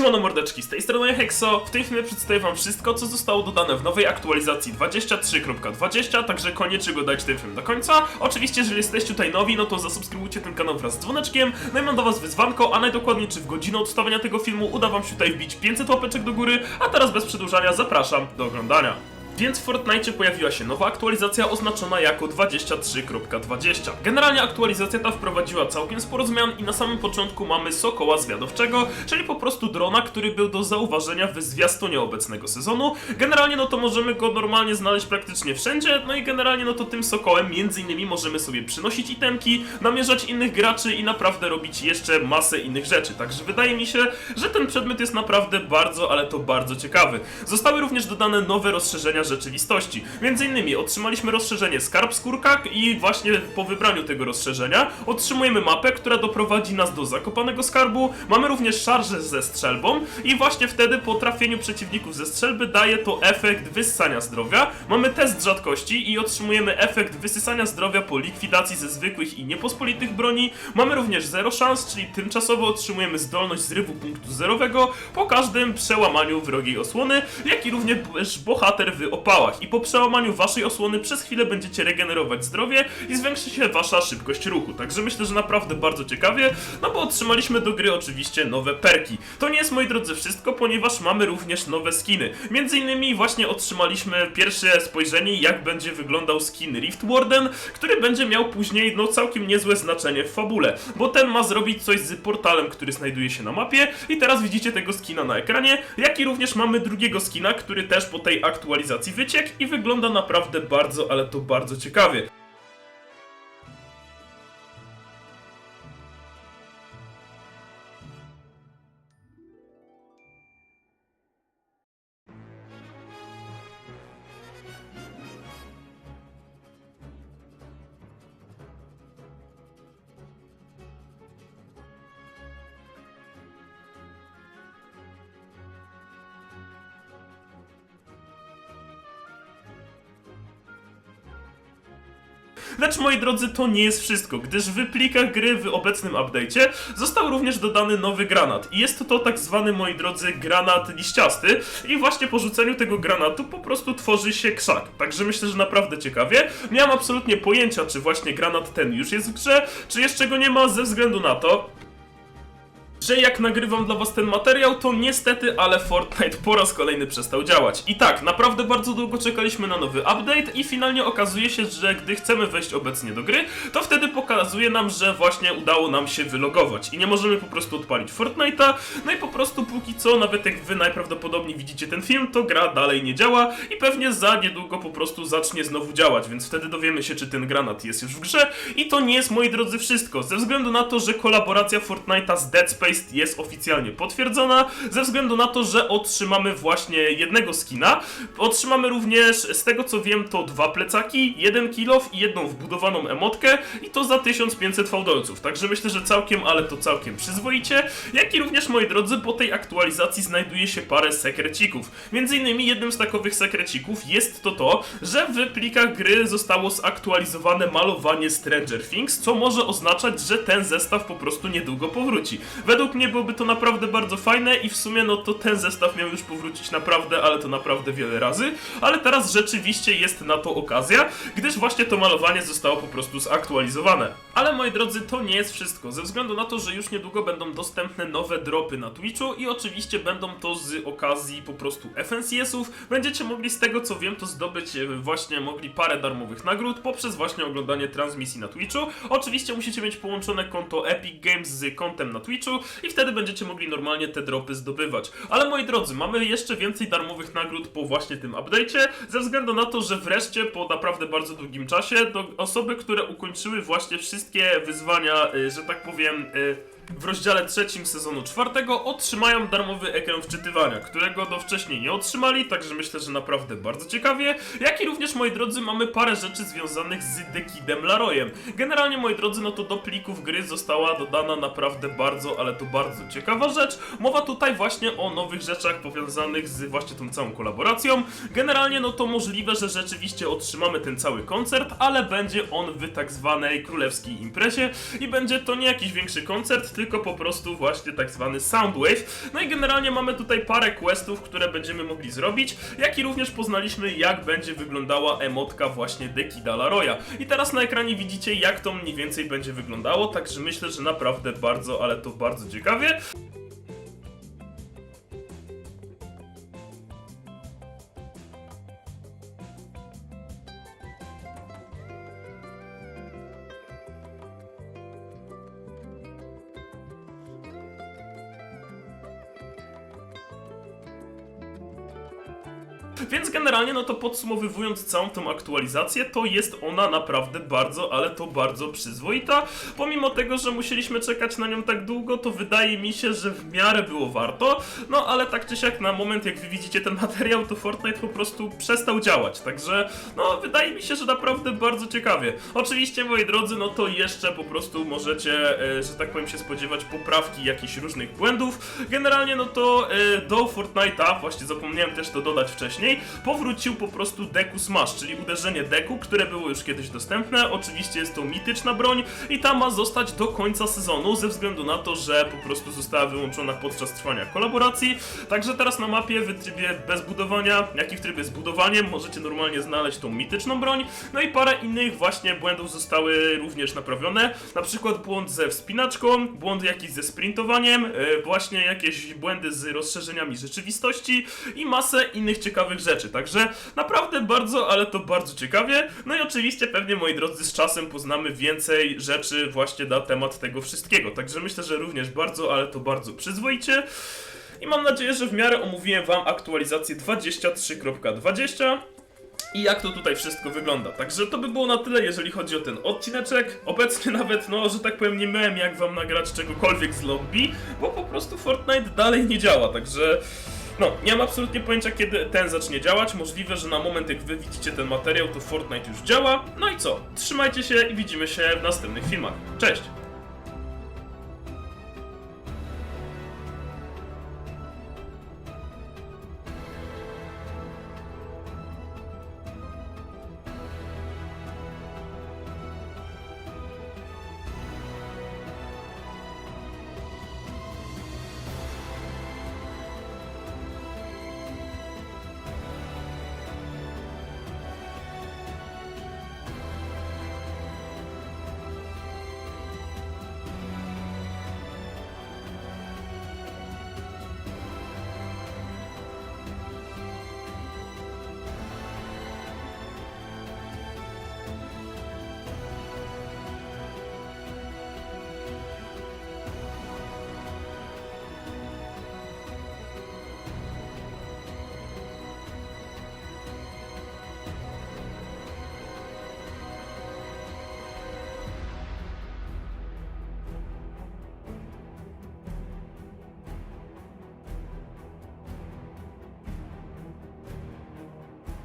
Siemano mordeczki, z tej strony Hexo. W tym filmie przedstawię wam wszystko, co zostało dodane w nowej aktualizacji 23.20, także koniecznie go dajcie ten film do końca. Oczywiście, jeżeli jesteście tutaj nowi, no to zasubskrybujcie ten kanał wraz z dzwoneczkiem. No i mam do was wyzwanko, a najdokładniej czy w godzinę od wstawienia tego filmu uda wam się tutaj wbić 500 łapeczek do góry, a teraz bez przedłużania zapraszam do oglądania. Więc w Fortnite pojawiła się nowa aktualizacja oznaczona jako 23.20. Generalnie aktualizacja ta wprowadziła całkiem sporo zmian i na samym początku mamy Sokoła Zwiadowczego, czyli po prostu drona, który był do zauważenia w zwiastunie obecnego sezonu. Generalnie no to możemy go normalnie znaleźć praktycznie wszędzie, no i generalnie no to tym Sokołem między innymi możemy sobie przynosić itemki, namierzać innych graczy i naprawdę robić jeszcze masę innych rzeczy. Także wydaje mi się, że ten przedmiot jest naprawdę bardzo, ale to bardzo ciekawy. Zostały również dodane nowe rozszerzenia rzeczywistości. Między innymi otrzymaliśmy rozszerzenie Skarb Skórka i właśnie po wybraniu tego rozszerzenia otrzymujemy mapę, która doprowadzi nas do zakopanego skarbu. Mamy również szarżę ze strzelbą i właśnie wtedy po trafieniu przeciwników ze strzelby daje to efekt wyssania zdrowia. Mamy test rzadkości i otrzymujemy efekt wysysania zdrowia po likwidacji ze zwykłych i niepospolitych broni. Mamy również zero szans, czyli tymczasowo otrzymujemy zdolność zrywu punktu zerowego po każdym przełamaniu wrogiej osłony, jak i również bohater w opałach. I po przełamaniu waszej osłony przez chwilę będziecie regenerować zdrowie i zwiększy się wasza szybkość ruchu. Także myślę, że naprawdę bardzo ciekawie, no bo otrzymaliśmy do gry oczywiście nowe perki. To nie jest moi drodzy wszystko, ponieważ mamy również nowe skiny. Między innymi właśnie otrzymaliśmy pierwsze spojrzenie jak będzie wyglądał skin Rift Warden, który będzie miał później no całkiem niezłe znaczenie w fabule, bo ten ma zrobić coś z portalem, który znajduje się na mapie i teraz widzicie tego skina na ekranie, jak i również mamy drugiego skina, który też po tej aktualizacji wyciekł i wygląda naprawdę bardzo, ale to bardzo ciekawie. Lecz moi drodzy, to nie jest wszystko, gdyż w plikach gry w obecnym update'cie został również dodany nowy granat. I jest to, tak zwany, moi drodzy, granat liściasty. I właśnie po rzuceniu tego granatu po prostu tworzy się krzak. Także myślę, że naprawdę ciekawie. Mam absolutnie pojęcia, czy właśnie granat ten już jest w grze, czy jeszcze go nie ma, ze względu na to, że jak nagrywam dla was ten materiał, to niestety, ale Fortnite po raz kolejny przestał działać. I tak, naprawdę bardzo długo czekaliśmy na nowy update i finalnie okazuje się, że gdy chcemy wejść obecnie do gry, to wtedy pokazuje nam, że właśnie udało nam się wylogować i nie możemy po prostu odpalić Fortnite'a. No i po prostu póki co, nawet jak wy najprawdopodobniej widzicie ten film, to gra dalej nie działa i pewnie za niedługo po prostu zacznie znowu działać, więc wtedy dowiemy się, czy ten granat jest już w grze. I to nie jest, moi drodzy, wszystko, ze względu na to, że kolaboracja Fortnite'a z Dead Space jest oficjalnie potwierdzona, ze względu na to, że otrzymamy właśnie jednego skina. Otrzymamy również, z tego co wiem, to dwa plecaki, jeden kilof i jedną wbudowaną emotkę i to za 1500 fałdolców. Także myślę, że całkiem, ale to całkiem przyzwoicie. Jak i również, moi drodzy, po tej aktualizacji znajduje się parę sekrecików. Między innymi jednym z takowych sekrecików jest to to, że w plikach gry zostało zaktualizowane malowanie Stranger Things, co może oznaczać, że ten zestaw po prostu niedługo powróci. Według mnie byłoby to naprawdę bardzo fajne i w sumie no to ten zestaw miał już powrócić naprawdę, ale to naprawdę wiele razy, ale teraz rzeczywiście jest na to okazja, gdyż właśnie to malowanie zostało po prostu zaktualizowane. Ale moi drodzy, to nie jest wszystko, ze względu na to, że już niedługo będą dostępne nowe dropy na Twitchu i oczywiście będą to z okazji po prostu FNCS-ów. Będziecie mogli z tego co wiem to zdobyć e, właśnie mogli parę darmowych nagród poprzez właśnie oglądanie transmisji na Twitchu. Oczywiście musicie mieć połączone konto Epic Games z kontem na Twitchu i wtedy będziecie mogli normalnie te dropy zdobywać. Ale moi drodzy, mamy jeszcze więcej darmowych nagród po właśnie tym update'cie, ze względu na to, że wreszcie po naprawdę bardzo długim czasie do osoby, które ukończyły właśnie wszystkie wyzwania, y, że tak powiem, y, w rozdziale trzecim sezonu czwartego otrzymają darmowy ekran wczytywania, którego do wcześniej nie otrzymali, także myślę, że naprawdę bardzo ciekawie. Jak i również, moi drodzy, mamy parę rzeczy związanych z Dekidem Laroyem. Generalnie, moi drodzy, no to do plików gry została dodana naprawdę bardzo, ale to bardzo ciekawa rzecz. Mowa tutaj właśnie o nowych rzeczach powiązanych z właśnie tą całą kolaboracją. Generalnie, no to możliwe, że rzeczywiście otrzymamy ten cały koncert, ale będzie on w tak zwanej królewskiej imprezie i będzie to nie jakiś większy koncert, tylko po prostu właśnie tak zwany Soundwave. No i generalnie mamy tutaj parę questów, które będziemy mogli zrobić, jak i również poznaliśmy jak będzie wyglądała emotka właśnie Dekida Laroya. I teraz na ekranie widzicie jak to mniej więcej będzie wyglądało, także myślę, że naprawdę bardzo, ale to bardzo ciekawie. Więc generalnie, no to podsumowywując całą tą aktualizację, to jest ona naprawdę bardzo, ale to bardzo przyzwoita. Pomimo tego, że musieliśmy czekać na nią tak długo, to wydaje mi się, że w miarę było warto. No ale tak czy siak, na moment jak wy widzicie ten materiał, to Fortnite po prostu przestał działać. Także, no wydaje mi się, że naprawdę bardzo ciekawie. Oczywiście, moi drodzy, no to jeszcze po prostu możecie, e, że tak powiem, się spodziewać poprawki jakichś różnych błędów. Generalnie, no to e, do Fortnite'a, właśnie zapomniałem też to dodać wcześniej, powrócił po prostu deku Smash, czyli uderzenie deku, które było już kiedyś dostępne. Oczywiście jest to mityczna broń i ta ma zostać do końca sezonu, ze względu na to, że po prostu została wyłączona podczas trwania kolaboracji. Także teraz na mapie w trybie bez budowania, jak i w trybie z budowaniem, możecie normalnie znaleźć tą mityczną broń. No i parę innych właśnie błędów zostały również naprawione. Na przykład błąd ze wspinaczką, błąd jakiś ze sprintowaniem, e, właśnie jakieś błędy z rozszerzeniami rzeczywistości i masę innych rzeczy. Także naprawdę bardzo, ale to bardzo ciekawie. No i oczywiście pewnie moi drodzy z czasem poznamy więcej rzeczy właśnie na temat tego wszystkiego. Także myślę, że również bardzo, ale to bardzo przyzwoicie. I mam nadzieję, że w miarę omówiłem wam aktualizację 23.20 i jak to tutaj wszystko wygląda. Także to by było na tyle, jeżeli chodzi o ten odcineczek. Obecnie nawet, no, że tak powiem, nie miałem jak wam nagrać czegokolwiek z lobby, bo po prostu Fortnite dalej nie działa, także... No, nie mam absolutnie pojęcia, kiedy ten zacznie działać. Możliwe, że na moment, jak wy widzicie ten materiał, to Fortnite już działa. No i co? Trzymajcie się i widzimy się w następnych filmach. Cześć!